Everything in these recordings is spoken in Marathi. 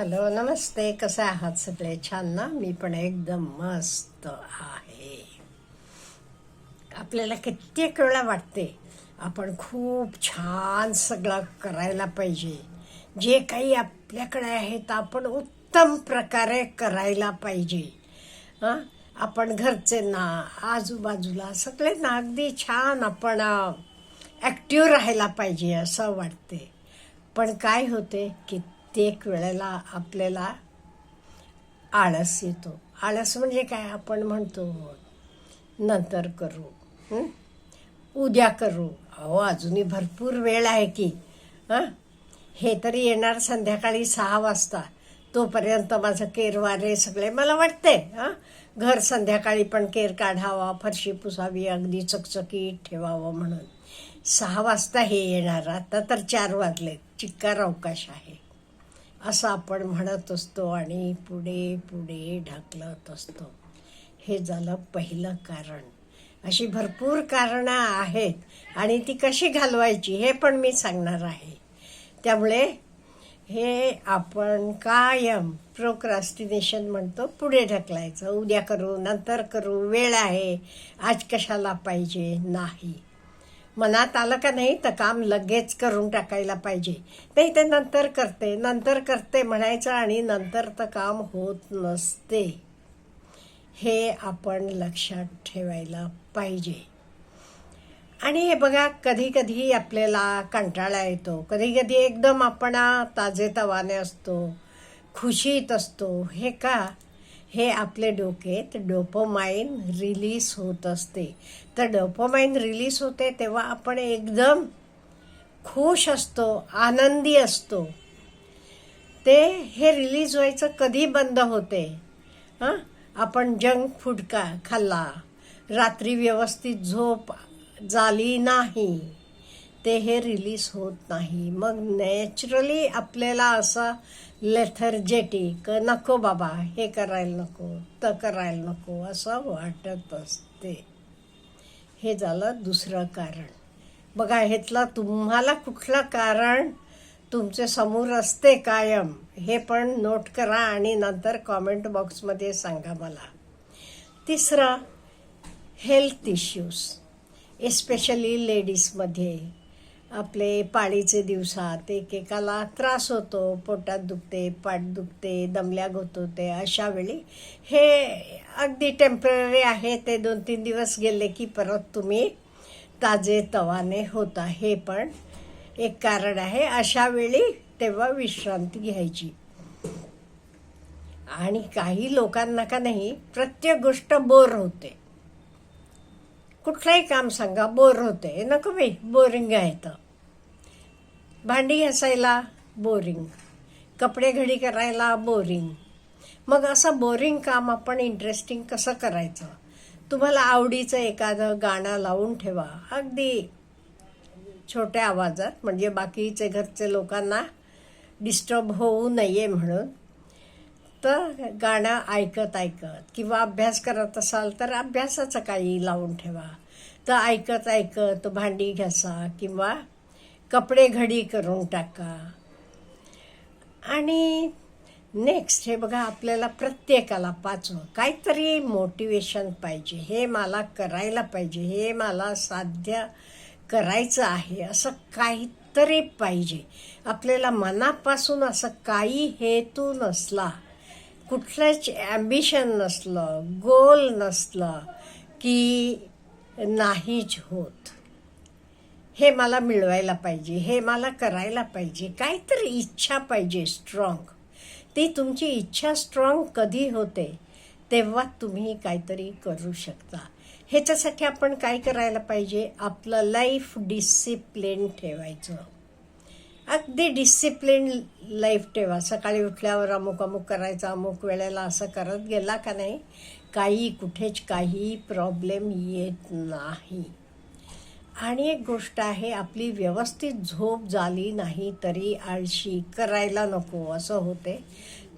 हॅलो नमस्ते. कसे आहात सगळे? छान ना? मी पण एकदम मस्त आहे. आपल्याला कित्येक वेळा वाटते आपण खूप छान सगळं करायला पाहिजे. जे काही आपल्याकडे आहे तर आपण उत्तम प्रकारे करायला पाहिजे. हां? आपण घरचे ना आजूबाजूला सगळे ना अगदी छान आपण ॲक्टिव्ह राहायला पाहिजे असं वाटते. पण काय होते एक वेळेला आपल्याला आळस येतो. आळस म्हणजे काय? आपण म्हणतो नंतर करू. उद्या करू. अहो अजूनही भरपूर वेळ आहे की. हां? हे तरी येणार संध्याकाळी सहा वाजता. तोपर्यंत माझं केर वारे सगळे मला वाटते हां? घर संध्याकाळी पण केर काढावा फरशी पुसावी अगदी चकचकीत ठेवावं म्हणून. सहा वाजता हे येणार. आता तर चार वाजले चिक्कार अवकाश आहे. असं आपण म्हणत असतो आणि पुढे पुढे ढकलत असतो. हे झालं पहिलं कारण. अशी भरपूर कारणं आहेत आणि ती कशी घालवायची हे पण मी सांगणार आहे. त्यामुळे हे आपण कायम प्रोक्रास्टिनेशन म्हणतो पुढे ढकलायचं. उद्या करू नंतर करू वेळ आहे. आज कशाला पाहिजे? नाही. मनात आलं का नाही तर काम लगेच करून टाकायला पाहिजे. नाही ते नंतर करते नंतर करते म्हणायचं आणि नंतर तर काम होत नसते. हे आपण लक्षात ठेवायला पाहिजे. आणि हे बघा कधी कधी आपल्याला कंटाळा येतो. कधी कधी एकदम आपण ताजेतवाने असतो खुशीत असतो. हे का? हे आपले डोकेत डोपोमाइन रिलीज होत असते. तर डोपोमाइन रिलीज होते तेव्हा आपण एकदम खुश असतो आनंदी असतो. ते हे रिलीज व्हायचं कधी बंद होते? हां? आपण जंक फूड का खाल्ला. रात्री व्यवस्थित झोप झाली नाही. ते हे रिलीज होत नाही. मग नॅचरली आपल्याला असं लेथर्जेटिक नको बाबा हे करायला नको तर करायला नको असं वाटत असते. हे झालं दुसरं कारण. बघा ह्यातलं तुम्हाला कुठलं कारण तुमच्यासमोर असते कायम हे पण नोट करा आणि नंतर कॉमेंट बॉक्समध्ये सांगा मला. तिसरं हेल्थ इश्यूज एस्पेशली लेडीजमध्ये आपले पाळीचे दिवसात एकेकाला त्रास होतो पोटात दुखते पाठ दुखते दमल्या होतो ते अशा वेळी हे अगदी टेंपररी आहे. ते दोन तीन दिवस गेले की परत तुम्ही ताजे तवाने होता हे पण एक कारण आहे. अशा वेळी तेव्हा विश्रांती घ्यायची. आणि काही लोकांना का नाही प्रत्येक गोष्ट बोर होते. कुठलंही काम सांगा बोर होते. नको बाई बोरिंग आहे तर भांडी घासायला बोरिंग. कपडे घडी करायला बोरिंग. मग असं बोरिंग काम आपण इंटरेस्टिंग कसं करायचं? तुम्हाला आवडीचं एखादं गाणं लावून ठेवा. अगदी छोट्या आवाजात म्हणजे बाकीचे घरचे लोकांना डिस्टर्ब होऊ नये म्हणून. तर गाणं ऐकत ऐकत किंवा अभ्यास करत असाल तर अभ्यासाचं काही लावून ठेवा. तर ऐकत ऐकत भांडी घासा किंवा कपडे घडी करून टाका. आणि नेक्स्ट हे बघा आपल्याला प्रत्येकाला पाचवं. काहीतरी मोटिवेशन पाहिजे. हे मला करायला पाहिजे. हे मला साध्य करायचं आहे. असं काहीतरी पाहिजे. आपल्याला मनापासून असं काही हेतू नसला कुठलंच ॲम्बिशन नसलं गोल नसलं की नाहीच होत. हे मला मिळवायला पाहिजे हे मला करायला पाहिजे काहीतरी इच्छा पाहिजे स्ट्रॉंग ती तुमची इच्छा स्ट्रॉंग कधी होते तेव्हा तुम्ही काहीतरी करू शकता. ह्याच्यासाठी आपण काय करायला पाहिजे? आपलं लाईफ डिसिप्लिन ठेवायचं. अगदी डिसिप्लिन लाईफ ठेवा. सकाळी उठल्यावर अमुक अमुक करायचं अमुक वेळेला असं करत गेला का नाही काही कुठेच काही प्रॉब्लेम येत नाही. आणि एक गोष्ट आहे आपली व्यवस्थित झोप झाली नाही तरी आळशी करायला नको असं होते.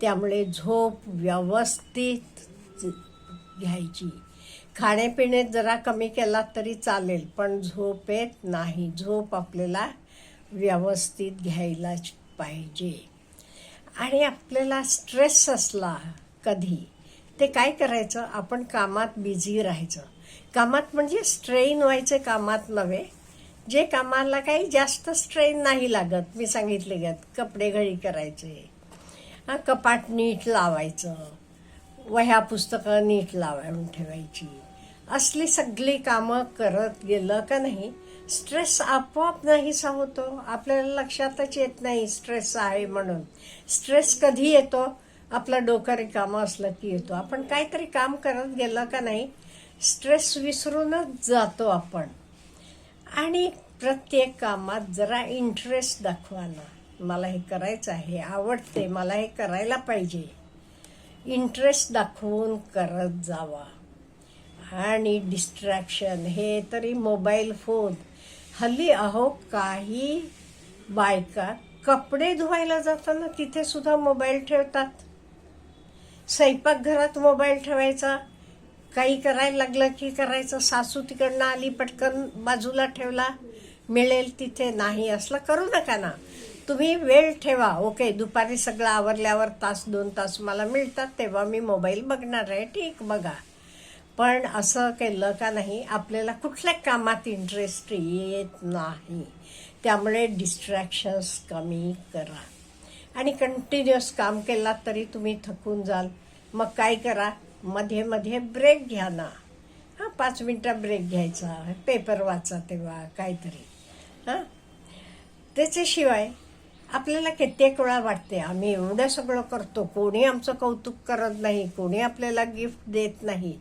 त्यामुळे झोप व्यवस्थित घ्यायची. खाणेपिणे जरा कमी केलात तरी चालेल पण झोपेत नाही. झोप आपल्याला व्यवस्थित घ्यायलाच पाहिजे. आणि आपल्याला स्ट्रेस असला कधी ते काय करायचं? आपण कामात बिझी राहायचं. कामात म्हणजे स्ट्रेन व्हायचं कामात नव्हे. जे कामाला काही जास्त स्ट्रेन नाही लागत मी सांगितले गत कपडे घडी करायचे हा कपाट नीट लावायचं वह्या पुस्तकं नीट लावून ठेवायची. असली सगळी कामं करत गेलं का नाही स्ट्रेस आपोआप नाहीसा होतो आपल्याला लक्षातच येत नाही स्ट्रेस आहे म्हणून. स्ट्रेस कधी येतो? आपलं डोकं रिकामं असलं की येतो. आपण काहीतरी काम करत गेलं का नाही स्ट्रेस विसरूनच जातो आपण. आणि प्रत्येक कामात जरा इंटरेस्ट दाखवा ना. मला हे करायचं आहे आवडते मला हे करायला पाहिजे. इंटरेस्ट दाखवून करत जावा. आणि डिस्ट्रॅक्शन हे तरी मोबाईल फोन हल्ली अहो काही बायका कपडे धुवायला जाताना तिथे सुद्धा मोबाईल ठेवतात. स्वयंपाकघरात मोबाईल ठेवायचा. काही करायला लागलं की करायचं. सासू तिकडनं आली पटकन बाजूला ठेवला. मिळेल तिथे नाही असला करू नका ना. तुम्ही वेळ ठेवा. ओके दुपारी सगळं आवरल्यावर तास दोन तास मला मिळतात तेव्हा मी मोबाईल बघणार आहे. ठीक बघा. पण असं केलं का नाही आपल्याला कुठल्या कामात इंटरेस्ट येत नाही. त्यामुळे डिस्ट्रॅक्शन्स कमी करा. आणि कंटिन्युअस काम केलात तरी तुम्ही थकून जाल. मग काय करा? मध्ये मध्ये ब्रेक घ्या ना. हां पाच मिनटं ब्रेक घ्यायचा. पेपर वाचा तेव्हा काहीतरी. हां? त्याच्याशिवाय आपल्याला कित्येक वेळा वाटते आम्ही एवढं सगळं करतो. कोणी आमचं कौतुक करत नाही कोणी आपल्याला गिफ्ट देत नाही.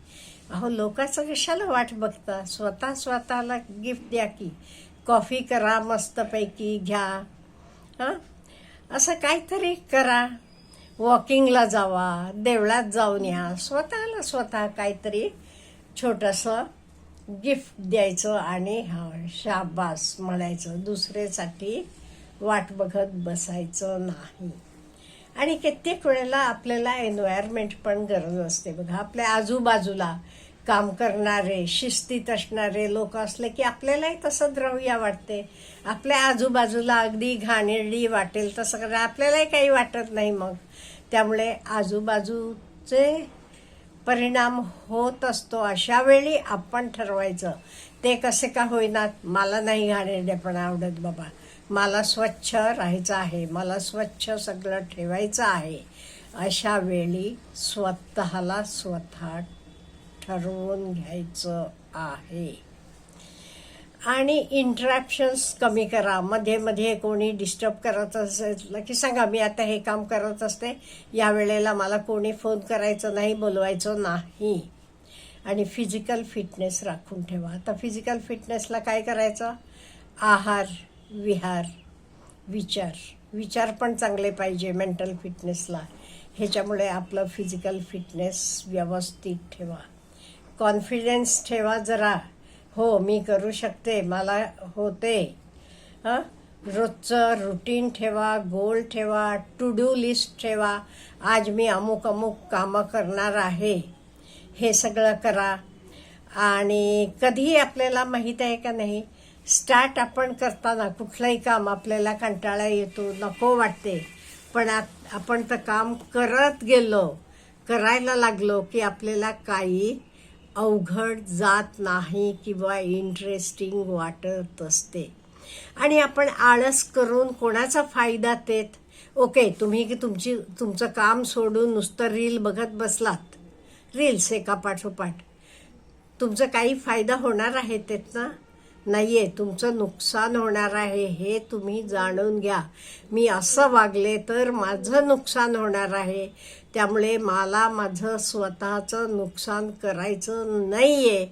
अहो लोकांचं कशाला वाट बघता? स्वतः स्वतःला गिफ्ट द्या की. कॉफी करा मस्तपैकी घ्या. हां? असं काहीतरी करा. वॉकिंगला जावा देवळात जाऊन या. स्वतःला स्वतः काहीतरी छोटंसं गिफ्ट द्यायचं आणि हा शाबास म्हणायचं. दुसऱ्यासाठी वाट बघत बसायचं नाही. आणि कित्येक वेळेला आपल्याला एन्व्हायरमेंट पण गरज असते. बघा आपल्या आजूबाजूला काम करणारे शिस्तीत असणारे लोक असले की आपल्यालाही तसं द्रव्या वाटते. आपल्या आजूबाजूला अगदी घाणेरडी वाटेल तसं करा आपल्यालाही काही वाटत नाही मग. त्यामुळे आजूबाजूचे परिणाम होत असतो अशा वेळी आपण ठरवायचं ते कसे का होईनात? मला नाही घाणेरडेपण आवडत बाबा. मला स्वच्छ राहायचं आहे मला स्वच्छ सगळं ठेवायचं आहे अशा वेळी स्वतःला स्वतः ठरवून घ्यायचं आहे. आणि इंट्रॅप्शन्स कमी करा. मध्ये मध्ये कोणी डिस्टर्ब करत असेल की सांगा मी आता हे काम करत असते या वेळेला मला कोणी फोन करायचं नाही बोलवायचं नाही. आणि फिजिकल फिटनेस राखून ठेवा. आता फिजिकल फिटनेसला काय करायचं? आहार विहार विचार. विचार पण चांगले पाहिजे मेंटल फिटनेसला ह्याच्यामुळे आपलं फिजिकल फिटनेस व्यवस्थित ठेवा. कॉन्फिडन्स ठेवा जरा. हो मी करू शकते. मला होते. हां? रोजचं रुटीन ठेवा गोल ठेवा टू डू लिस्ट ठेवा. आज मी अमुक अमुक कामं करणार आहे. हे सगळं करा. आणि कधीही आपल्याला माहीत आहे का नाही स्टार्ट आपण करताना कुठलंही काम आपल्याला कंटाळा येतो नको वाटते. पण आत आपण तर काम करत गेलो करायला लागलो की आपल्याला काही अवघड जात नाही किंवा इंटरेस्टिंग वाटत असते. आणि आपण आळस करून कोणाचा फायदा देत? ओके तुम्ही की तुमची तुमचं काम सोडून नुसतं रील बघत बसलात? रील्स एका पाठोपाठ तुमचा काही फायदा होणार आहे त्यातनं? नाही आहे तुमचं नुकसान होणार आहे हे तुम्ही जाणून घ्या. मी असं वागले तर माझं नुकसान होणार आहे. त्यामुळे मला माझं स्वतःचं नुकसान करायचं नाही आहे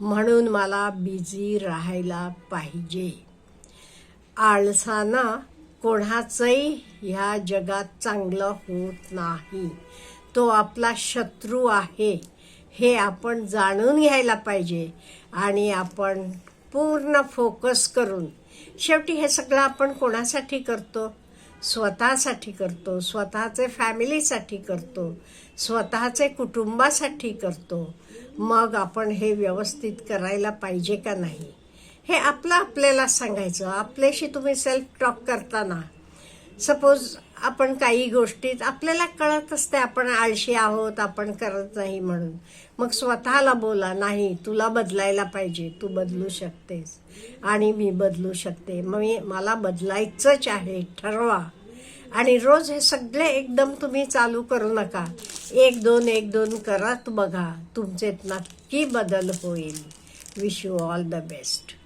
म्हणून मला बिझी राहायला पाहिजे. आळसानं कोणाचंही ह्या जगात चांगलं होत नाही. तो आपला शत्रू आहे हे आपण जाणून घ्यायला पाहिजे. आणि आपण पूर्ण फोकस करून. शेवटी हे सगळं आपण कोणासाठी करतो? स्वतःसाठी करतो. स्वतःचे फॅमिलीसाठी करतो. स्वतःचे कुटुंबासाठी करतो. मग आपण हे व्यवस्थित करायला पाहिजे का नाही? हे आपलं आपल्याला सांगायचं. आपल्याशी तुम्ही सेल्फ टॉक करताना. सपोज आपण काही गोष्टीत आपल्याला कळत असते आपण आळशी आहोत आपण करत नाही म्हणून. मग स्वतःला बोला नाही तुला बदलायला पाहिजे तू बदलू शकतेस आणि मी बदलू शकते. मग मी मला बदलायचंच आहे ठरवा. आणि रोज हे सगळे एकदम तुम्ही चालू करू नका. एक दोन एक दोन करत बघा तुमचे नक्की बदल होईल. Wish you all the best